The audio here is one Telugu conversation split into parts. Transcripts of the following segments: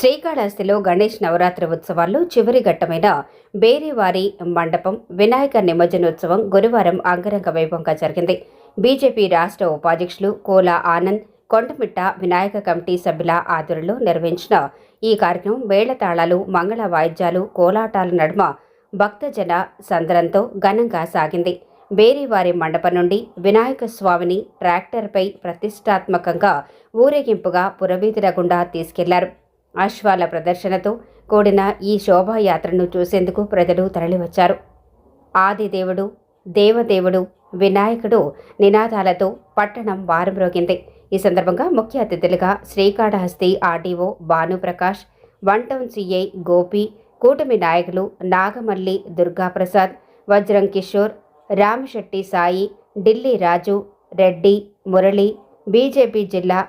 శ్రీకాళహస్తిలో గణేష్ నవరాత్రి ఉత్సవాల్లో చివరి ఘట్టమైన బేరివారి మండపం వినాయక నిమజ్జనోత్సవం గురువారం అంగరంగ వైభవంగా జరిగింది. బీజేపీ రాష్ట్ర ఉపాధ్యక్షులు కోలా ఆనంద్ కొండమిట్ట వినాయక కమిటీ సభ్యుల ఆధ్వర్యంలో నిర్వహించిన ఈ కార్యక్రమం వేళతాళాలు మంగళ వాయిద్యాలు కోలాటాల నడుమ భక్తజన సందరంతో ఘనంగా సాగింది. బేరీవారి మండపం నుండి వినాయక స్వామిని ట్రాక్టర్పై ప్రతిష్టాత్మకంగా ఊరేగింపుగా పురవీధుల గుండా తీసుకెళ్ళారు. అశ్వాల ప్రదర్శనతో కూడిన ఈ శోభాయాత్రను చూసేందుకు ప్రజలు తరలివచ్చారు. ఆదిదేవుడు దేవదేవుడు వినాయకుడు నినాదాలతో పట్టణం వారమ్రోగింది. ఈ సందర్భంగా ముఖ్య అతిథులుగా Srikalahasti RDO Bhanuprakash one town CI Gopi కూటమి నాయకులు నాగమల్లి దుర్గాప్రసాద్ వజ్రం కిషోర్ రామశెట్టి సాయి ఢిల్లీ రాజు రెడ్డి మురళి బీజేపీ జిల్లా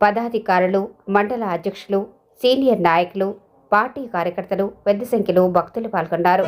పదాధికారులు మండల అధ్యక్షులు సీనియర్ నాయకులు పార్టీ కార్యకర్తలు పెద్ద సంఖ్యలో భక్తులు పాల్గొన్నారు.